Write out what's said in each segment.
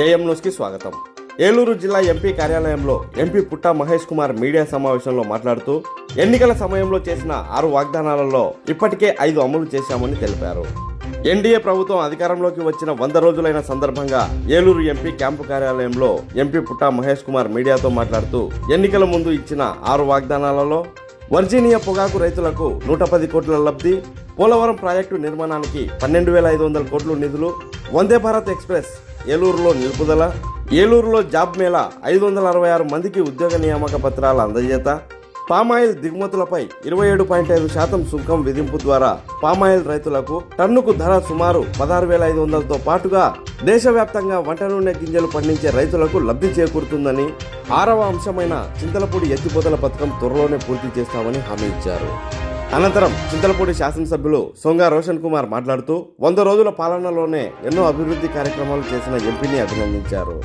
AM న్యూస్కి స్వాగతం. ఏలూరు జిల్లా ఎంపీ కార్యాలయంలో ఎంపీ పుట్టా మహేష్ కుమార్ మీడియా సమావేశంలో మాట్లాడుతూ ఎన్నికల సమయంలో చేసిన ఆరు వాగ్దానాలలో ఇప్పటికే ఐదు అమలు చేశామని తెలిపారు. ఎన్డీఏ ప్రభుత్వం అధికారంలోకి వచ్చిన వంద రోజులైన సందర్భంగా ఏలూరు ఎంపీ క్యాంపు కార్యాలయంలో ఎంపీ పుట్టా మహేష్ కుమార్ మీడియాతో మాట్లాడుతూ ఎన్నికల ముందు ఇచ్చిన ఆరు వాగ్దానాలలో వర్జీనియా పొగాకు రైతులకు నూట పది కోట్ల లబ్ధి పోలవరం ప్రాజెక్టు నిర్మాణానికి పన్నెండు వేల ఐదు వందల కోట్లు నిధులు వందే భారత్ ఎక్స్ప్రెస్ ఏలూరులో నిలుపుదల ఏలూరులో జాబ్ మేళా ఐదు వందల అరవై ఆరు మందికి ఉద్యోగ నియామక పత్రాల అందజేత పామాయిల్ దిగుమతులపై ఇరవై ఏడు పాయింట్ ఐదు శాతం సుంకం విధింపు ద్వారా పామాయిల్ రైతులకు టన్నుకు ధర సుమారు పదహారు వేల ఐదు వందలతో పాటుగా దేశవ్యాప్తంగా వంట నూనె గింజలు పండించే రైతులకు లబ్ధి చేకూరుతుందని ఆరవ అంశమైన చింతలపూడి ఎత్తిపోతల పథకం త్వరలోనే పూర్తి చేస్తామని హామీ ఇచ్చారు. అనంతరం చింతలపూడి శాసనసభ్యులు సొంగ రోషన్ కుమార్ మాట్లాడుతూ వంద రోజుల పాలనలోనే ఎన్నో అభివృద్ధి కార్యక్రమాలు చేసిన ఎంపీని అభినందించారు.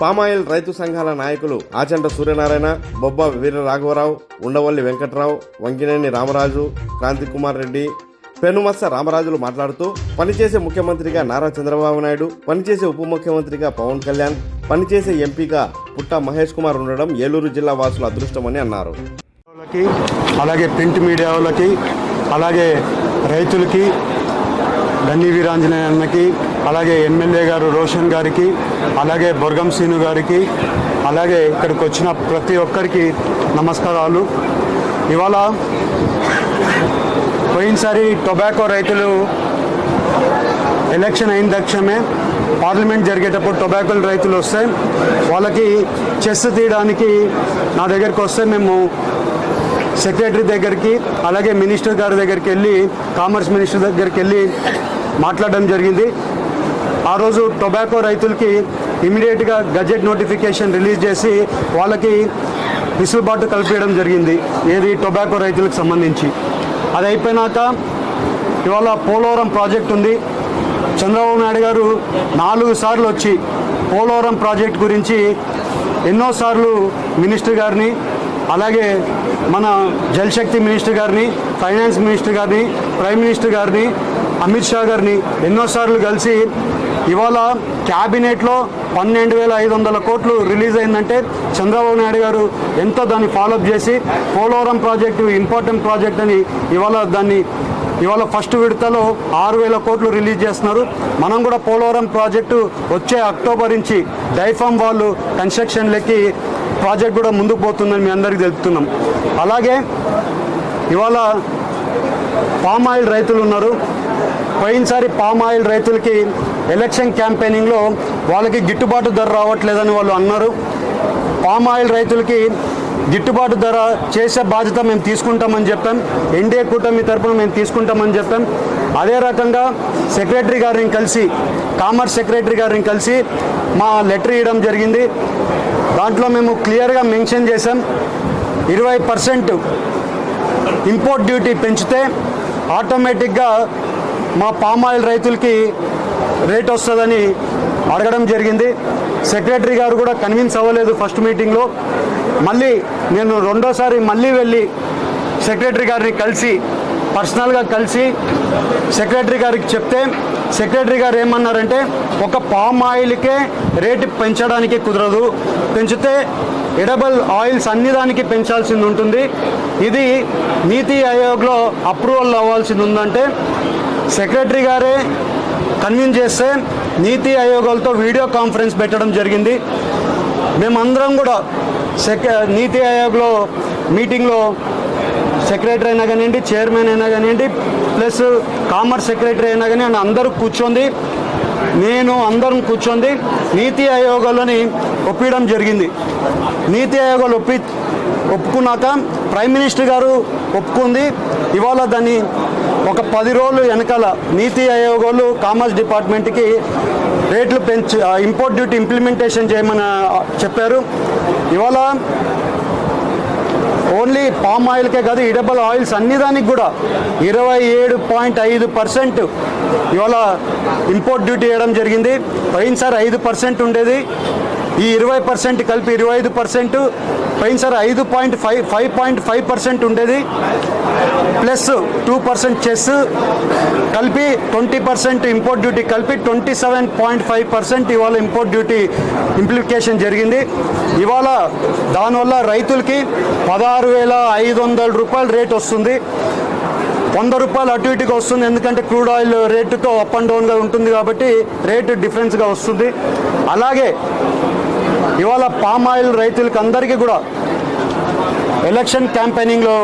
పామాయిల్ రైతు సంఘాల నాయకులు ఆచంట సూర్యనారాయణ బొబ్బ వీర రాఘవరావు ఉండవల్లి వెంకట్రావు వంకినేని రామరాజు క్రాంతికుమార్ రెడ్డి పెనుమత్స రామరాజులు మాట్లాడుతూ పనిచేసే ముఖ్యమంత్రిగా నారా చంద్రబాబు నాయుడు పనిచేసే ఉప ముఖ్యమంత్రిగా పవన్ కళ్యాణ్ పనిచేసే ఎంపీగా పుట్ట మహేష్ కుమార్ ఉండడం ఏలూరు జిల్లా వాసుల అదృష్టమని అన్నారు. వాళ్ళకి అలాగే ప్రింట్ మీడియా వాళ్ళకి అలాగే రైతులకి గన్నీ వీరాంజనేయ అన్నకి అలాగే ఎమ్మెల్యే గారు రోషన్ గారికి అలాగే బొర్గం సీను గారికి అలాగే ఇక్కడికి వచ్చిన ప్రతి ఒక్కరికి నమస్కారాలు. ఇవాళ పోయినసారి టొబాకో రైతులు ఎలక్షన్ అయిన తక్షణమే పార్లమెంట్ జరిగేటప్పుడు టొబాకో రైతులు వస్తే వాళ్ళకి చెస్ తీయడానికి నా దగ్గరికి వస్తే మేము సెక్రటరీ దగ్గరికి అలాగే మినిస్టర్ గారి దగ్గరికి వెళ్ళి కామర్స్ మినిస్టర్ దగ్గరికి వెళ్ళి మాట్లాడడం జరిగింది. ఆ రోజు టొబాకో రైతులకి ఇమీడియట్గా గజెట్ నోటిఫికేషన్ రిలీజ్ చేసి వాళ్ళకి విసులుబాటు కల్పించడం జరిగింది ఏది టొబాకో రైతులకు సంబంధించి. అది అయిపోయినాక ఇవాళ పోలవరం ప్రాజెక్ట్ ఉంది. చంద్రబాబు నాయుడు గారు నాలుగు సార్లు వచ్చి పోలవరం ప్రాజెక్ట్ గురించి ఎన్నోసార్లు మినిస్టర్ గారిని అలాగే మన జలశక్తి మినిస్టర్ గారిని ఫైనాన్స్ మినిస్టర్ గారిని ప్రైమ్ మినిస్టర్ గారిని అమిత్ షా గారిని ఎన్నోసార్లు కలిసి ఇవాళ క్యాబినెట్లో పన్నెండు వేల ఐదు వందల కోట్లు రిలీజ్ అయిందంటే చంద్రబాబు నాయుడు గారు ఎంతో దాన్ని ఫాలోఅప్ చేసి పోలవరం ప్రాజెక్టు ఇంపార్టెంట్ ప్రాజెక్ట్ అని ఇవాళ దాన్ని ఇవాళ ఫస్ట్ విడతలో ఆరు వేల కోట్లు రిలీజ్ చేస్తున్నారు. మనం కూడా పోలవరం ప్రాజెక్టు వచ్చే అక్టోబర్ నుంచి డైఫామ్ వాళ్ళు కన్స్ట్రక్షన్లకి ప్రాజెక్ట్ కూడా ముందుకు పోతుందని మీ అందరికీ తెలుపుతున్నాం. అలాగే ఇవాళ పామ్ ఆయిల్ రైతులు ఉన్నారు. పోయినసారి పామ్ ఆయిల్ రైతులకి ఎలక్షన్ క్యాంపెయినింగ్లో వాళ్ళకి గిట్టుబాటు ధర రావట్లేదని వాళ్ళు అన్నారు. పామ్ ఆయిల్ రైతులకి గిట్టుబాటు ధర చేసే బాధ్యత మేము తీసుకుంటామని చెప్పాం. ఎన్డీఏ కూటమి తరపున మేము తీసుకుంటామని చెప్పాం. అదే రకంగా సెక్రటరీ గారిని కలిసి కామర్స్ సెక్రటరీ గారిని కలిసి మా లెటర్ ఇవ్వడం జరిగింది. దాంట్లో మేము క్లియర్గా మెన్షన్ చేసాం ఇరవై పర్సెంట్ ఇంపోర్ట్ డ్యూటీ పెంచితే ఆటోమేటిక్గా మా పామ్ ఆయిల్ రైతులకి రేట్ వస్తుందని అడగడం జరిగింది. సెక్రటరీ గారు కూడా కన్విన్స్ అవ్వలేదు ఫస్ట్ మీటింగ్లో. మళ్ళీ నేను రెండోసారి మళ్ళీ వెళ్ళి సెక్రటరీ గారిని కలిసి పర్సనల్గా కలిసి సెక్రటరీ గారికి చెప్తే సెక్రటరీ గారు ఏమన్నారంటే ఒక పామ్ ఆయిల్కే రేటు పెంచడానికి కుదరదు. పెంచితే ఎడబల్ ఆయిల్స్ అన్ని దానికి పెంచాల్సింది ఉంటుంది. ఇది నీతి ఆయోగ్లో అప్రూవల్ అవ్వాల్సింది ఉందంటే సెక్రటరీ గారే కన్విన్స్ చేస్తే నీతి ఆయోగాలతో వీడియో కాన్ఫరెన్స్ పెట్టడం జరిగింది. మేమందరం కూడా సెక నీతి ఆయోగ్లో మీటింగ్లో సెక్రటరీ అయినా కానివ్వండి చైర్మన్ అయినా కానివ్వండి ప్లస్ కామర్స్ సెక్రటరీ అయినా కానీ అందరూ కూర్చొంది. నేను అందరం కూర్చొంది. నీతి ఆయోగాలని ఒప్పించడం జరిగింది. నీతి ఆయోగాలు ఒప్పి ఒప్పుకున్నాక ప్రైమ్ మినిస్టర్ గారు ఒప్పుకుంది. ఇవాళ దాన్ని ఒక పది రోజులు వెనకాల నీతి ఆయోగాలు కామర్స్ డిపార్ట్మెంట్కి రేట్లు పెంచి ఇంపోర్ట్ డ్యూటీ ఇంప్లిమెంటేషన్ చేయమని చెప్పారు. ఇవాళ ఓన్లీ పామ్ ఆయిల్కే కాదు ఇడబల్ ఆయిల్స్ అన్ని దానికి కూడా. ఇరవై ఏడు పాయింట్ ఐదు పర్సెంట్ ఇవాళ ఇంపోర్ట్ డ్యూటీ వేయడం జరిగింది. పోయినసారి ఐదు పర్సెంట్ ఉండేది. ఈ ఇరవై పర్సెంట్ కలిపి ఇరవై ఐదు పర్సెంట్ పైన సార్ ఐదు point five five point five percent ఉండేది. ప్లస్ టూ పర్సెంట్ చెస్ కలిపి ట్వంటీ పర్సెంట్ ఇంపోర్ట్ డ్యూటీ కలిపి twenty seven point five percent ఇవాళ ఇంపోర్ట్ డ్యూటీ ఇంప్లికేషన్ జరిగింది. ఇవాళ దానివల్ల రైతులకి పదహారు వేల ఐదు వందల రూపాయల రేట్ వస్తుంది. వంద రూపాయలు అటు ఇటుగా వస్తుంది ఎందుకంటే క్రూడ్ ఆయిల్ రేటుతో అప్ అండ్ డౌన్గా ఉంటుంది కాబట్టి రేటు డిఫరెన్స్గా వస్తుంది. అలాగే ఇవాళ పామ్ ఆయిల్ రైతులకి అందరికీ కూడా ఎలక్షన్ క్యాంపెయినింగ్లో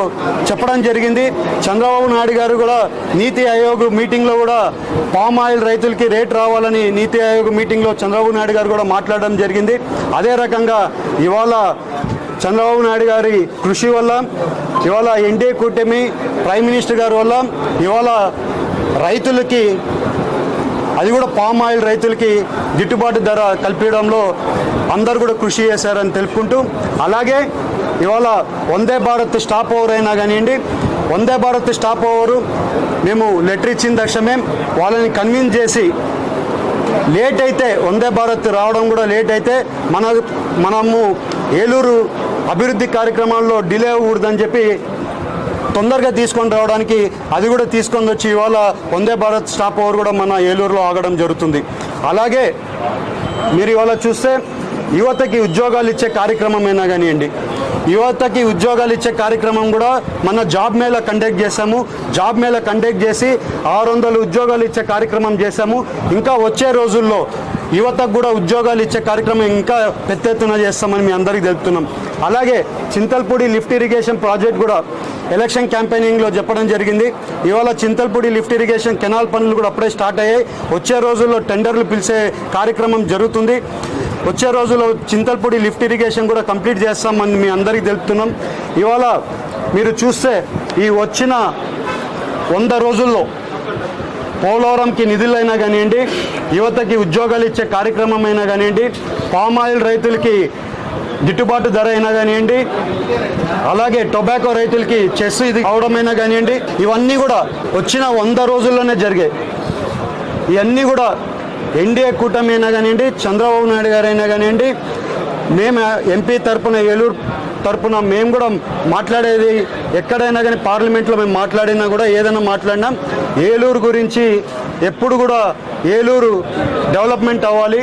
చెప్పడం జరిగింది. చంద్రబాబు నాయుడు గారు కూడా నీతి ఆయోగ్ మీటింగ్లో కూడా పామ్ ఆయిల్ రైతులకి రేట్ రావాలని నీతి ఆయోగ్ మీటింగ్లో చంద్రబాబు నాయుడు గారు కూడా మాట్లాడడం జరిగింది. అదే రకంగా ఇవాళ చంద్రబాబు నాయుడు గారి కృషి వల్ల ఇవాళ ఎన్డీఏ కూటమి ప్రైమ్ మినిస్టర్ గారి వల్ల ఇవాళ రైతులకి అది కూడా పామ్ ఆయిల్ రైతులకి గిట్టుబాటు ధర కల్పించడంలో అందరు కూడా కృషి చేశారని తెలుపుకుంటూ అలాగే ఇవాళ వందే భారత్ స్టాప్ ఓవర్ అయినా కానివ్వండి వందే భారత్ స్టాప్ ఓవరు మేము లెటర్ ఇచ్చిన తక్షణమే వాళ్ళని కన్విన్స్ చేసి లేట్ అయితే వందే భారత్ రావడం కూడా లేట్ అయితే మన మనము ఏలూరు అభివృద్ధి కార్యక్రమాల్లో డిలే అవ్వకూడదని చెప్పి తొందరగా తీసుకొని రావడానికి అది కూడా తీసుకొని వచ్చి ఇవాళ వందే భారత్ స్టాప్ ఓవర్ కూడా మన ఏలూరులో ఆగడం జరుగుతుంది. అలాగే మీరు ఇవాళ చూస్తే యువతకి ఉద్యోగాలు ఇచ్చే కార్యక్రమం కానివ్వండి యువతకి ఉద్యోగాలు ఇచ్చే కార్యక్రమం కూడా మన జాబ్ మేళ కండక్ట్ చేశాము. జాబ్ మేళ కండక్ట్ చేసి ఆరు వందల ఉద్యోగాలు ఇచ్చే కార్యక్రమం చేశాము. ఇంకా వచ్చే రోజుల్లో యువతకు కూడా ఉద్యోగాలు ఇచ్చే కార్యక్రమం ఇంకా పెద్ద ఎత్తున చేస్తామని మీ అందరికీ తెలుపుతున్నాం. అలాగే చింతల్పూడి లిఫ్ట్ ఇరిగేషన్ ప్రాజెక్ట్ కూడా ఎలక్షన్ క్యాంపెయినింగ్లో చెప్పడం జరిగింది. ఇవాళ చింతల్పూడి లిఫ్ట్ ఇరిగేషన్ కెనాల్ పనులు కూడా అప్పుడే స్టార్ట్ అయ్యాయి. వచ్చే రోజుల్లో టెండర్లు పిలిచే కార్యక్రమం జరుగుతుంది. వచ్చే రోజుల్లో చింతల్పూడి లిఫ్ట్ ఇరిగేషన్ కూడా కంప్లీట్ చేస్తామని మీ అందరికీ తెలుపుతున్నాం. ఇవాళ మీరు చూస్తే ఈ వచ్చిన వంద రోజుల్లో పోలవరంకి నిధులైనా కానివ్వండి యువతకి ఉద్యోగాలు ఇచ్చే కార్యక్రమం అయినా కానివ్వండి పామ్ ఆయిల్ రైతులకి గిట్టుబాటు ధర అయినా కానివ్వండి అలాగే టొబాకో రైతులకి చెస్ ఇది అవడమైనా కానివ్వండి ఇవన్నీ కూడా వచ్చిన వంద రోజుల్లోనే జరిగాయి. ఇవన్నీ కూడా ఎన్డీఏ కూటమి అయినా కానివ్వండి చంద్రబాబు నాయుడు గారైనా కానివ్వండి మేము ఎంపీ తరపున ఏలూరు తరపున మేము కూడా మాట్లాడేది ఎక్కడైనా కానీ పార్లమెంట్లో మేము మాట్లాడినా కూడా ఏదైనా మాట్లాడినా ఏలూరు గురించి ఎప్పుడు కూడా ఏలూరు డెవలప్మెంట్ అవ్వాలి.